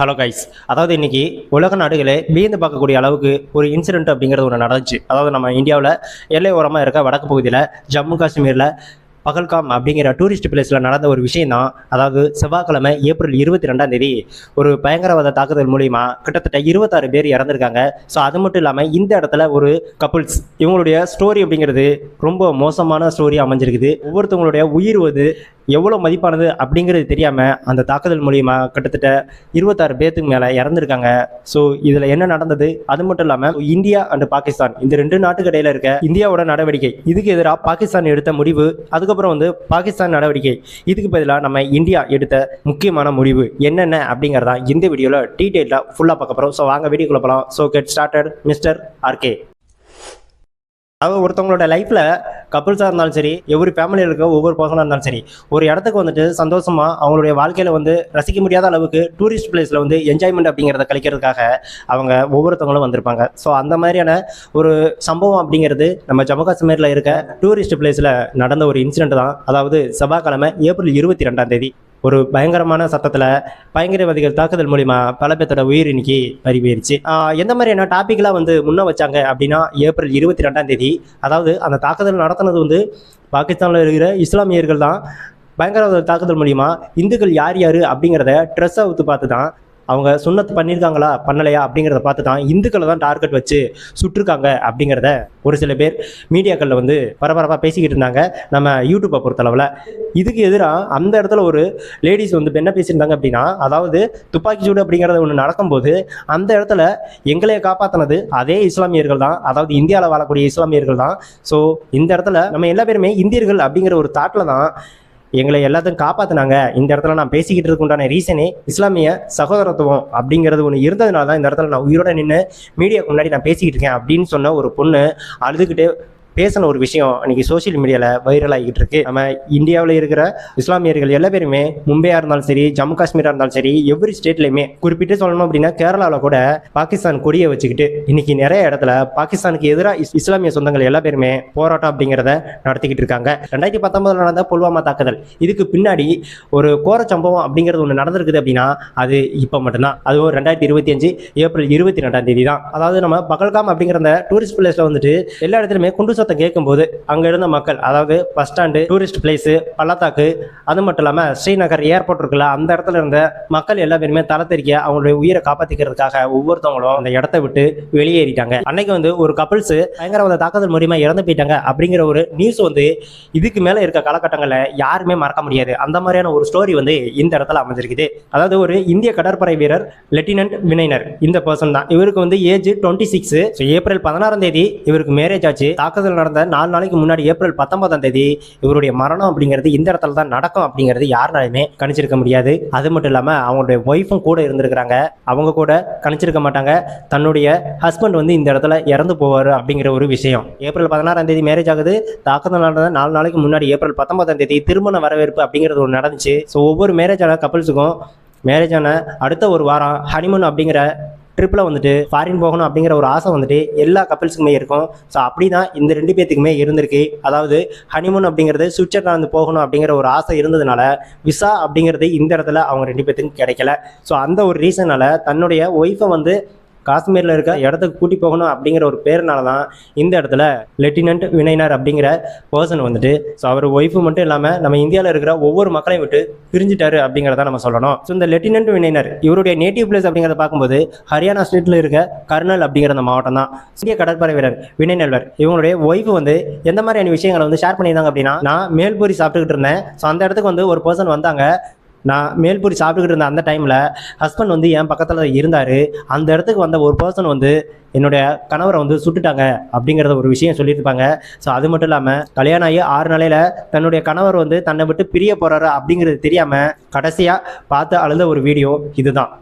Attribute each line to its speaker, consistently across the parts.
Speaker 1: Hello guys அதாவது இன்னைக்கு உலக நாடுகளே வியந்து பார்க்கக்கூடிய அளவுக்கு ஒரு இன்சிடென்ட் அப்படிங்கிறது ஒன்று நடந்துச்சு. அதாவது நம்ம இந்தியாவில் எல்லை ஓரமாக இருக்க வடக்கு பகுதியில் ஜம்மு காஷ்மீரில் பகல்காம் அப்படிங்கிற டூரிஸ்ட் பிளேஸில் நடந்த ஒரு விஷயம் தான் அதாவது செவ்வாய்க்கிழமை ஏப்ரல் இருபத்தி ரெண்டாம் தேதி ஒரு பயங்கரவாத தாக்குதல் மூலிமா கிட்டத்தட்ட இருபத்தாறு பேர் இறந்துருக்காங்க. ஸோ அது மட்டும் இல்லாமல் இந்த இடத்துல ஒரு கப்புள்ஸ் இவங்களுடைய ஸ்டோரி அப்படிங்கிறது ரொம்ப மோசமான ஸ்டோரி அமைஞ்சிருக்குது. ஒவ்வொருத்தவங்களுடைய உயிர் வந்து எவ்வளோ மதிப்பானது அப்படிங்கிறது தெரியாமல் அந்த தாக்குதல் மூலிமா கிட்டத்தட்ட இருபத்தாறு பேர்த்துக்கு மேலே இறந்துருக்காங்க. ஸோ இதில் என்ன நடந்தது? அது மட்டும் இல்லாமல் இந்தியா அண்ட் பாகிஸ்தான் இந்த ரெண்டு நாட்டுக்கு இடையில இருக்க இந்தியாவோட நடவடிக்கை இதுக்கு எதிராக பாகிஸ்தான் எடுத்த முடிவு அதுக்கப்புறம் வந்து பாகிஸ்தான் நடவடிக்கை இதுக்கு பதிலாக நம்ம இந்தியா எடுத்த முக்கியமான முடிவு என்னென்ன அப்படிங்கிறதா இந்த வீடியோவில் டீட்டெயிலாக ஃபுல்லாக பார்க்க போகிறோம் ஸோ வாங்க வீடியோக்குள்ள போகலாம் so get started mister RK அதாவது ஒருத்தவங்களோட லைஃப்பில் கப்புள்ஸாக இருந்தாலும் சரி ஒவ்வொரு ஃபேமிலியில் இருக்க ஒவ்வொரு பர்சனாக இருந்தாலும் சரி ஒரு இடத்துக்கு வந்துட்டு சந்தோஷமாக அவங்களுடைய வாழ்க்கையில் வந்து ரசிக்க முடியாத அளவுக்கு டூரிஸ்ட் பிளேஸில் வந்து என்ஜாய்மெண்ட் அப்படிங்கிறத கழிக்கிறதுக்காக அவங்க ஒவ்வொருத்தவங்களும் வந்திருப்பாங்க. ஸோ அந்த மாதிரியான ஒரு சம்பவம் அப்படிங்கிறது நம்ம ஜம்மு காஷ்மீரில் இருக்க டூரிஸ்ட் பிளேஸில் நடந்த ஒரு இன்சிடென்ட் தான். அதாவது செவ்வாய்க்கிழமை ஏப்ரல் இருபத்தி ரெண்டாம் தேதி. ஒரு பயங்கரமான சத்தத்தில் பயங்கரவாதிகள் தாக்குதல் மூலிமா பல பேர்த்தோட உயிர் இன்னைக்கு பறி போயிருச்சு எந்த மாதிரியான டாப்பிக்கெலாம் வந்து முன்ன வச்சாங்க அப்படின்னா ஏப்ரல் இருபத்தி ரெண்டாம் தேதி அதாவது அந்த தாக்குதல் நடத்தினது வந்து பாகிஸ்தானில் இருக்கிற இஸ்லாமியர்கள் தான் பயங்கரவாத தாக்குதல் மூலிமா இந்துக்கள் யார் யார் அப்படிங்கிறத ட்ரெஸ்ஸை ஊற்று பார்த்து தான் அவங்க சுண்ணத்து பண்ணியிருக்காங்களா? பண்ணலையா? அப்படிங்கிறத பார்த்து தான் இந்துக்களை தான் டார்கெட் வச்சு சுட்டிருக்காங்க அப்படிங்கிறத ஒரு சில பேர் மீடியாக்களில் வந்து பரபரப்பாக பேசிக்கிட்டு இருந்தாங்க நம்ம யூடியூப்பை பொறுத்தளவில். இதுக்கு எதிராக அந்த இடத்துல ஒரு லேடிஸ் வந்து என்ன பேசியிருந்தாங்க அப்படின்னா அதாவது துப்பாக்கி சூடு அப்படிங்கிறது ஒன்று நடக்கும்போது அந்த இடத்துல எங்களைய காப்பாற்றினது அதே இஸ்லாமியர்கள் தான். அதாவது இந்தியாவில் வாழக்கூடிய இஸ்லாமியர்கள் தான். ஸோ இந்த இடத்துல நம்ம எல்லா பேருமே இந்தியர்கள் அப்படிங்கிற ஒரு தாட்டில் தான் எங்களை எல்லாத்தையும் காப்பாற்றினாங்க இந்த இடத்துல நான் பேசிக்கிட்டு இருக்குண்டான ரீசனே இஸ்லாமிய சகோதரத்துவம் அப்படிங்கிறது ஒன்று இருந்ததுனால தான் இந்த இடத்துல நான் உயிரோட நின்று மீடியாவுக்கு முன்னாடி நான் பேசிக்கிட்டு இருக்கேன் அப்படின்னு சொன்ன ஒரு பொண்ணு அழுதுகிட்டு பேசின ஒரு விஷயம் இன்னைக்கு சோஷியல் மீடியாவில் வைரல் ஆகிட்டு இருக்கு நம்ம இந்தியாவில் இருக்கிற இஸ்லாமியர்கள் எல்லா பேருமே மும்பையாக இருந்தாலும் சரி ஜம்மு காஷ்மீராக இருந்தாலும் சரி எவ்ரி ஸ்டேட்லையுமே குறிப்பிட்டு சொல்லணும் அப்படின்னா கேரளாவில் கூட பாகிஸ்தான் கொடியை வச்சுக்கிட்டு இன்னைக்கு நிறைய இடத்துல பாகிஸ்தானுக்கு எதிராக இஸ் இஸ்லாமிய சொந்தங்கள் எல்லா பேருமே போராட்டம் அப்படிங்கிறத நடத்திக்கிட்டு இருக்காங்க. ரெண்டாயிரத்தி பத்தொன்பதுல நடந்த புல்வாமா தாக்குதல் இதுக்கு பின்னாடி ஒரு கோர சம்பவம் அப்படிங்கிறது ஒன்று நடந்திருக்குது அப்படின்னா அது இப்போ மட்டும்தான். அதுவும் ரெண்டாயிரத்தி இருபத்தி அஞ்சு ஏப்ரல் இருபத்தி ரெண்டாம் தேதி தான் அதாவது நம்ம பகல்காம் அப்படிங்கிற டூரிஸ்ட் பிளேஸில் வந்துட்டு எல்லா இடத்துலையுமே குண்டு சத்தம் கேட்கும்போது அங்கே இருந்த மக்கள் அதாவது பஸ் ஸ்டாண்டு டூரிஸ்ட் பிளேஸு பள்ளத்தாக்கு அது மட்டும் இல்லாமல் ஸ்ரீநகர் ஏர்போர்ட் இருக்குல்ல அந்த இடத்துல இருந்த மக்கள் எல்லா பேருமே தலை தெறிக்க அவங்களுடைய உயிரை காப்பாற்றிக்கிறதுக்காக ஒவ்வொருத்தவங்களும் அந்த இடத்த விட்டு வெளியேறிட்டாங்க. அன்னைக்கு வந்து ஒரு கப்பிள்ஸ் பயங்கரவாத தாக்குதல் மூலியமா இறந்து போயிட்டாங்க அப்படிங்கிற ஒரு நியூஸ் வந்து இதுக்கு மேலே இருக்க காலகட்டங்களில் யாருமே மறக்க முடியாது. அந்த மாதிரியான ஒரு ஸ்டோரி வந்து இந்த இடத்துல அமைஞ்சிருக்குது. அதாவது ஒரு இந்திய கடற்படை வீரர் லெப்டினன்ட் வினைனர் இந்த பர்சன் தான். இவருக்கு வந்து ஏஜ் டுவெண்ட்டி சிக்ஸ் ஏப்ரல் பதினாறாம் தேதி இவருக்கு மேரேஜ் ஆச்சு. தாக்குதல் நடந்த நாலு நாளைக்கு முன்னாடி ஏப்ரல் பத்தொன்பதாம் தேதி இவருடைய மரணம் அப்படிங்கிறது இந்த இடத்துல தான் நடக்கும் அப்படிங்கிறது யாருனாலுமே கணிச்சிருக்க முடியாது. அது மட்டும் இல்லாமல் அவங்களுடைய ஒய்ஃபும் கூட இருந்திருக்கிறாங்க. அவங்க கூட கணிச்சிருக்க மாட்டாங்க. தன்னுடைய ஹஸ்பண்ட் வந்து இந்த இடத்துல இறந்து போவார் அப்படிங்கிற ஒரு விஷயம். ஏப்ரல் பதினாறாம் தேதி மேரேஜ் ஆகுது. தாக்குதல் நடந்த நாலு நாளைக்கு முன்னாடி ஏப்ரல் பத்தொன்பதாம் தேதி திருமண வரவேற்பு அப்படிங்கிறது ஒன்று நடந்துச்சு. ஸோ ஒவ்வொரு மேரேஜ் ஆன கப்பல்ஸுக்கும் மேரேஜ் ஆன அடுத்த ஒரு வாரம் ஹனிமூன் அப்படிங்கிற ட்ரிப்பில் வந்துட்டு ஃபாரின் போகணும் அப்படிங்கிற ஒரு ஆசை வந்துட்டு எல்லா கப்பிள்ஸுக்குமே இருக்கும். ஸோ அப்படி தான் இந்த ரெண்டு பேர்த்துக்குமே இருந்திருக்கு. அதாவது ஹனிமூன் அப்படிங்கிறது சுவிட்சர்லாந்து போகணும் அப்படிங்கிற ஒரு ஆசை இருந்ததுனால விசா அப்படிங்கிறது இந்த இடத்துல அவங்க ரெண்டு பேர்த்துக்கும் கிடைக்கல. ஸோ அந்த ஒரு ரீசனால தன்னுடைய ஒய்ஃபை வந்து காஷ்மீரில் இருக்க இடத்துக்கு கூட்டி போகணும் அப்படிங்கிற ஒரு பேர்னால தான் இந்த இடத்துல லெப்டினன்ட் வினைனர் அப்படிங்கிற பர்சன் வந்துட்டு ஸோ அவர் ஒய்ஃபு மட்டும் இல்லாமல் நம்ம இந்தியாவில் இருக்கிற ஒவ்வொரு மக்களையும் விட்டு பிரிஞ்சுட்டாரு அப்படிங்கிறத நம்ம சொல்லணும். ஸோ இந்த லெப்டினன்ட் வினைனர் இவருடைய நேட்டிவ் பிளேஸ் அப்படிங்கிறத பார்க்கும்போது ஹரியானா ஸ்டேட்டில் இருக்க கர்னல் அப்படிங்கிற அந்த மாவட்டம் தான். இந்திய கடற்படை வீரர் வினய் நல்வர் இவங்களுடைய ஒய்ஃபு வந்து எந்த மாதிரியான விஷயங்களை வந்து ஷேர் பண்ணியிருந்தாங்க அப்படின்னா நான் மேல்பூரி சாப்பிட்டுக்கிட்டு இருந்தேன். ஸோ அந்த இடத்துக்கு வந்து ஒரு பர்சன் வந்தாங்க. நான் மேல்பூரி சாப்பிட்டுக்கிட்டு இருந்த அந்த டைமில் ஹஸ்பண்ட் வந்து என் பக்கத்தில் இருந்தார். அந்த இடத்துக்கு வந்த ஒரு பர்சன் வந்து என்னுடைய கணவரை வந்து சுட்டுட்டாங்க அப்படிங்கிறத ஒரு விஷயம் சொல்லியிருப்பாங்க. ஸோ அது மட்டும் இல்லாமல் கல்யாணம் ஆகி ஆறு நாளையில் தன்னுடைய கணவர் வந்து தன்னை விட்டு பிரிய போகிறாரு அப்படிங்கிறது தெரியாமல் கடைசியாக பார்த்து அழுத ஒரு வீடியோ இதுதான்.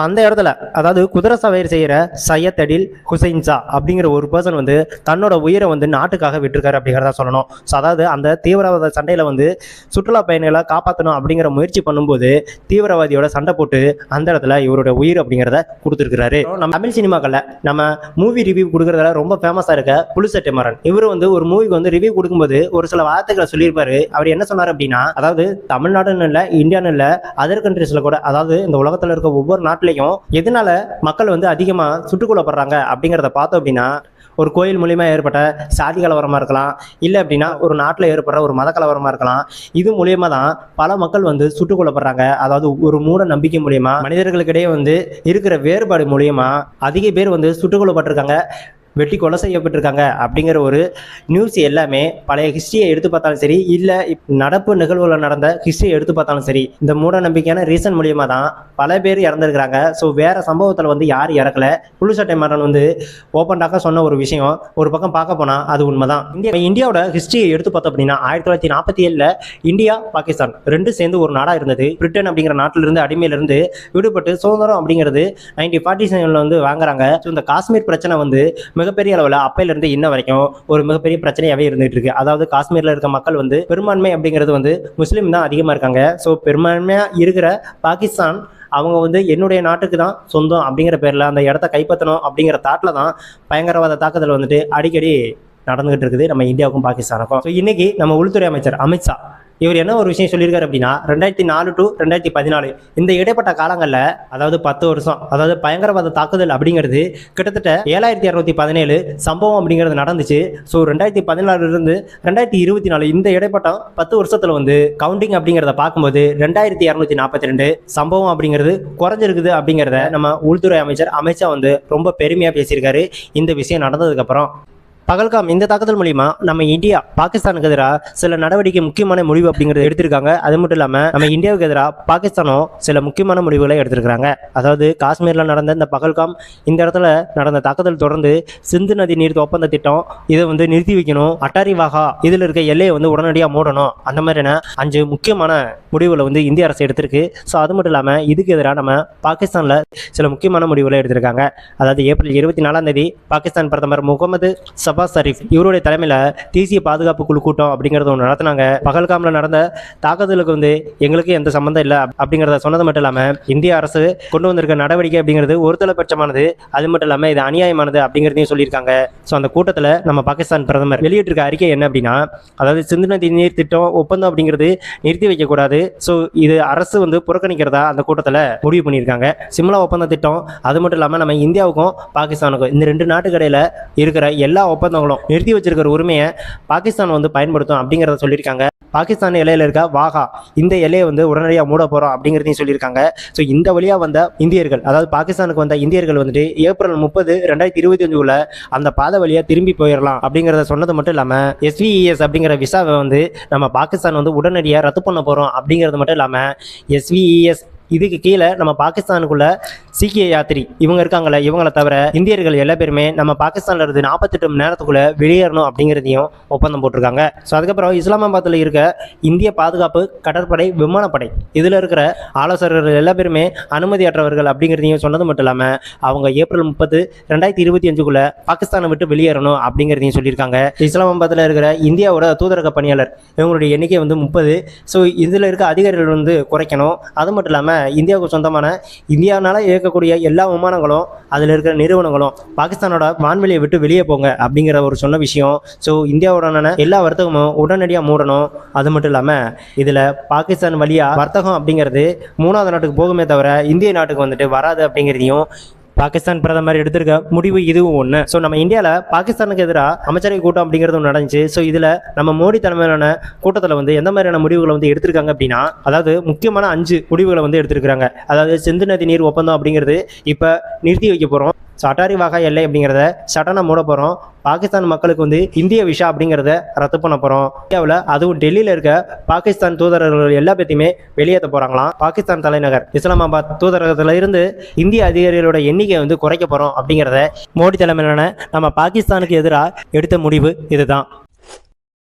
Speaker 1: அந்த இடத்துல அதாவது குதிரை சவாரி செய்கிற சையத் ஹுசைன்சா அப்படிங்கிற ஒரு பர்சன் வந்து தன்னோட உயிரை வந்து நாட்டுக்காக விட்டுருக்காரு அப்படிங்கிறத சொல்லணும். ஸோ அதாவது அந்த தீவிரவாத சண்டையில் வந்து சுற்றுலா பயணிகளை காப்பாற்றணும் அப்படிங்கிற முயற்சி பண்ணும்போது தீவிரவாதியோட சண்டை போட்டு அந்த இடத்துல இவருடைய உயிர் அப்படிங்கிறத கொடுத்துருக்கிறாரு. நம்ம தமிழ் சினிமாக்களில் நம்ம மூவி ரிவ்யூ கொடுக்குறதுல ரொம்ப ஃபேமஸாக இருக்க புலிசட்டை மரன் இவர் வந்து ஒரு மூவிக்கு வந்து ரிவ்யூ கொடுக்கும்போது ஒரு சில வார்த்தைகளை சொல்லியிருப்பாரு. அவர் என்ன சொன்னார் அப்படின்னா அதாவது தமிழ்நாடுன்னு இல்லை இந்தியான்னு இல்லை அதர் கண்ட்ரீஸில் கூட அதாவது இந்த உலகத்தில் இருக்க ஒவ்வொரு நாட்டு நாட்டிலையும் எதனால மக்கள் வந்து அதிகமாக சுட்டுக்கொள்ளப்படுறாங்க அப்படிங்கிறத பார்த்தோம் அப்படின்னா ஒரு கோயில் மூலியமா ஏற்பட்ட சாதி கலவரமாக இருக்கலாம் இல்லை அப்படின்னா ஒரு நாட்டில் ஏற்படுற ஒரு மத கலவரமாக இருக்கலாம். இது மூலியமா தான் பல மக்கள் வந்து சுட்டுக் கொல்லப்படுறாங்க அதாவது ஒரு மூட நம்பிக்கை மூலியமா மனிதர்களுக்கிடையே வந்து இருக்கிற வேறுபாடு மூலியமா அதிக பேர் வந்து சுட்டுக் கொல்லப்பட்டிருக்காங்க வெட்டி கொலை செய்யப்பட்டிருக்காங்க அப்படிங்கிற ஒரு நியூஸ் எல்லாமே பழைய ஹிஸ்ட்ரியை எடுத்து பார்த்தாலும் சரி இல்லை நடப்பு நிகழ்வுகளில் நடந்த ஹிஸ்ட்ரியை எடுத்து பார்த்தாலும் சரி இந்த மூட நம்பிக்கையான ரீசன் மூலியமாக தான் பல பேர் இறந்துருக்கிறாங்க. ஸோ வேற சம்பவத்தில் வந்து யார் இறக்கல. புழுசட்டை மரன் வந்து ஓப்பன்டாக சொன்ன ஒரு விஷயம் ஒரு பக்கம் பார்க்க போனால் அது உண்மைதான். இந்தியா இந்தியாவோட ஹிஸ்ட்ரியை எடுத்து பார்த்தோம் அப்படின்னா ஆயிரத்தி தொள்ளாயிரத்தி நாற்பத்தி ஏழில் இந்தியா பாகிஸ்தான் ரெண்டும் சேர்ந்து ஒரு நாடாக இருந்தது. பிரிட்டன் அப்படிங்கிற நாட்டிலிருந்து அடிமையிலிருந்து விடுபட்டு சுதந்திரம் அப்படிங்கிறது நைன்டீன் ஃபார்ட்டி செவனில் வந்து வாங்குறாங்க. ஸோ இந்த காஷ்மீர் பிரச்சனை வந்து மிகப்பெரிய அளவில் அப்பையிலிருந்து இன்ன வரைக்கும் ஒரு மிகப்பெரிய பிரச்சனையாகவே இருந்துகிட்டு இருக்கு அதாவது காஷ்மீரில் இருக்க மக்கள் வந்து பெரும்பான்மை அப்படிங்கிறது வந்து முஸ்லீம் தான் அதிகமாக இருக்காங்க. ஸோ பெரும்பான்மையாக இருக்கிற பாகிஸ்தான் அவங்க வந்து என்னுடைய நாட்டுக்கு தான் சொந்தம் அப்படிங்கிற பேரில் அந்த இடத்த கைப்பற்றணும் அப்படிங்கிற தாட்டில் தான் பயங்கரவாத தாக்குதல் வந்துட்டு அடிக்கடி நடந்துகிட்டு இருக்குது நம்ம இந்தியாவுக்கும் பாகிஸ்தானுக்கும். ஸோ இன்னைக்கு நம்ம உள்துறை அமைச்சர் அமித்ஷா இவர் என்ன ஒரு விஷயம் சொல்லியிருக்காரு அப்படின்னா ரெண்டாயிரத்தி நாலு டு ரெண்டாயிரத்தி பதினாலு இந்த இடைப்பட்ட காலங்களில் அதாவது பத்து வருஷம் அதாவது பயங்கரவாத தாக்குதல் அப்படிங்கிறது கிட்டத்தட்ட ஏழாயிரத்தி இரநூத்தி பதினேழு சம்பவம் அப்படிங்கிறது நடந்துச்சு. ஸோ ரெண்டாயிரத்தி பதினாலுல இருந்து ரெண்டாயிரத்தி இருபத்தி நாலு இந்த இடைப்பட்ட பத்து வருஷத்தில் வந்து கவுண்டிங் அப்படிங்கிறத பார்க்கும்போது ரெண்டாயிரத்தி இரநூத்தி நாற்பத்தி ரெண்டு சம்பவம் அப்படிங்கிறது குறைஞ்சிருக்குது அப்படிங்கிறத நம்ம உள்துறை அமைச்சர் அமித்ஷா வந்து ரொம்ப பெருமையாக பேசியிருக்காரு. இந்த விஷயம் நடந்ததுக்கப்புறம் பகல்காம் இந்த தாக்குதல் மூலியமா நம்ம இந்தியா பாகிஸ்தானுக்கு எதிராக சில நடவடிக்கை முக்கியமான முடிவு அப்படிங்கறத எடுத்திருக்காங்க. அது மட்டும் இல்லாம நம்ம இந்தியாவுக்கு எதிராக பாகிஸ்தானும் சில முக்கியமான முடிவுகளை எடுத்திருக்காங்க அதாவது காஷ்மீர்ல நடந்த இந்த பகல்காம் இந்த இடத்துல நடந்த தாக்குதல் தொடர்ந்து சிந்து நதி நீர் ஒப்பந்த திட்டம் இதை வந்து நிறுத்தி வைக்கணும். அட்டாரி வாகா இதுல இருக்க எல்லையை வந்து உடனடியாக மூடணும். அந்த மாதிரியான அஞ்சு முக்கியமான முடிவுகளை வந்து இந்திய அரசு எடுத்திருக்கு. ஸோ அது மட்டும் இல்லாம இதுக்கு எதிராக நம்ம பாகிஸ்தான்ல சில முக்கியமான முடிவுகளை எடுத்திருக்காங்க. அதாவது ஏப்ரல் இருபத்தி நாலாம் தேதி பாகிஸ்தான் பிரதமர் முகமது சபாஸ் ஷரீஃப் இவருடைய தலைமையில் தேசிய பாதுகாப்பு குழு கூட்டம் அப்படிங்கிறத ஒன்று நடத்தினாங்க. பகல்காமில் நடந்த தாக்குதலுக்கு வந்து எங்களுக்கு எந்த சம்மந்தம் இல்லை அப்படிங்கிறத சொன்னது மட்டும் இல்லாமல் இந்திய அரசு கொண்டு வந்திருக்க நடவடிக்கை அப்படிங்கிறது ஒருதலைபட்சமானது அது மட்டும் இல்லாமல் இது அநியாயமானது அப்படிங்கிறதையும் சொல்லியிருக்காங்க. ஸோ அந்த கூட்டத்தில் நம்ம பாகிஸ்தான் பிரதமர் வெளியிட்டிருக்க அறிக்கை என்ன அப்படின்னா அதாவது சிந்து நதி நீர் திட்டம் ஒப்பந்தம் அப்படிங்கிறது நிறுத்தி வைக்கக்கூடாது ஸோ இது அரசு வந்து புறக்கணிக்கிறதா அந்த கூட்டத்தில் முடிவு பண்ணியிருக்காங்க. சிம்லா ஒப்பந்த திட்டம் அது மட்டும் இல்லாமல் நம்ம இந்தியாவுக்கும் பாகிஸ்தானுக்கும் இந்த ரெண்டு நாட்டுக்கடையில் இருக்கிற எல்லா ஒப்பந்தங்களும் நிறுத்தி வச்சிருக்கிற உரிமையை பாகிஸ்தான் வந்து பயன்படுத்தும் அப்படிங்கிறத சொல்லியிருக்காங்க. பாகிஸ்தான் எல்லையில் இருக்க வாகா இந்த எல்லையை வந்து உடனடியாக மூட போகிறோம் அப்படிங்கிறதையும் சொல்லியிருக்காங்க. ஸோ இந்த வழியாக வந்த இந்தியர்கள் அதாவது பாகிஸ்தானுக்கு வந்த இந்தியர்கள் வந்துட்டு ஏப்ரல் முப்பது ரெண்டாயிரத்தி இருபத்தி அஞ்சுக்குள்ள அந்த பாதை வழியாக திரும்பி போயிடலாம் அப்படிங்கிறத சொன்னது மட்டும் இல்லாமல் எஸ்விஇஎஸ் அப்படிங்கிற விசாவை வந்து நம்ம பாகிஸ்தான் வந்து உடனடியாக ரத்து பண்ண போகிறோம் அப்படிங்கிறது மட்டும் இல்லாமல் எஸ்விஇஎஸ் இதுக்கு கீழே நம்ம பாகிஸ்தானுக்குள்ள சீக்கிய யாத்திரி இவங்க இருக்காங்களே இவங்களை தவிர இந்தியர்கள் எல்லா பேருமே நம்ம பாகிஸ்தான்ல இருந்து நாற்பத்தெட்டு மணி நேரத்துக்குள்ள வெளியேறணும் அப்படிங்கிறதையும் ஒப்பந்தம் போட்டிருக்காங்க. ஸோ அதுக்கப்புறம் இஸ்லாமாபாத்தில் இருக்க இந்திய பாதுகாப்பு கடற்படை விமானப்படை இதில் இருக்கிற ஆலோசகர்கள் எல்லா பேருமே அனுமதியற்றவர்கள் அப்படிங்கிறதையும் சொன்னது மட்டும் இல்லாமல் அவங்க ஏப்ரல் முப்பது ரெண்டாயிரத்தி இருபத்தி அஞ்சுக்குள்ள பாகிஸ்தானை விட்டு வெளியேறணும் அப்படிங்கிறதையும் சொல்லியிருக்காங்க. இஸ்லாமாபாத்தில் இருக்கிற இந்தியாவோட தூதரக பணியாளர் இவங்களுடைய எண்ணிக்கை வந்து முப்பது. ஸோ இதில் இருக்க அதிகாரிகள் வந்து குறைக்கணும். அது மட்டும் இல்லாமல் இந்தியாவுக்கு சொந்தமான இந்தியாவினால் இயக்கக்கூடிய எல்லா விமானங்களும் அதில் இருக்கிற நிறுவனங்களும் பாகிஸ்தானோட வான்வெளியை விட்டு வெளியே போங்க அப்படிங்கிற ஒரு சொன்ன விஷயம். ஸோ இந்தியாவுடனான எல்லா வர்த்தகமும் உடனடியாக மூடணும். அது மட்டும் இல்லாமல் இதில் பாகிஸ்தான் வழியாக வர்த்தகம் அப்படிங்கிறது மூணாவது நாட்டுக்கு போகுமே தவிர இந்திய நாட்டுக்கு வந்துட்டு வராது அப்படிங்கிறதையும் பாகிஸ்தான் பிரதமர் எடுத்திருக்க முடிவு இதுவும் ஒன்று ஸோ நம்ம இந்தியாவில் பாகிஸ்தானுக்கு எதிராக அமைச்சரவை கூட்டம் அப்படிங்கிறது ஒன்று நடந்துச்சு. ஸோ இதில் நம்ம மோடி தலைமையிலான கூட்டத்தில் வந்து எந்த மாதிரியான முடிவுகளை வந்து எடுத்திருக்காங்க அப்படின்னா அதாவது முக்கியமான அஞ்சு முடிவுகளை வந்து எடுத்திருக்கிறாங்க. அதாவது சிந்து நதி நீர் ஒப்பந்தம் அப்படிங்கிறது இப்போ நிறுத்தி வைக்க போகிறோம் ஸோ அட்டாரி வாகா எல்லை அப்படிங்கிறத சட்டனை மூட போகிறோம் பாகிஸ்தான் மக்களுக்கு வந்து இந்திய விஷா அப்படிங்கிறத ரத்து பண்ண போகிறோம் இந்தியாவில் அதுவும் டெல்லியில் இருக்க பாகிஸ்தான் தூதரர்கள் எல்லா பேத்தையுமே வெளியேற்ற போகிறாங்களாம் பாகிஸ்தான் தலைநகர் இஸ்லாமாபாத் தூதரகத்தில் இருந்து இந்திய அதிகாரிகளோட எண்ணிக்கை வந்து குறைக்க போகிறோம் அப்படிங்கிறத மோடி தலைமையிலான நம்ம பாகிஸ்தானுக்கு எதிராக எடுத்த முடிவு இதுதான்.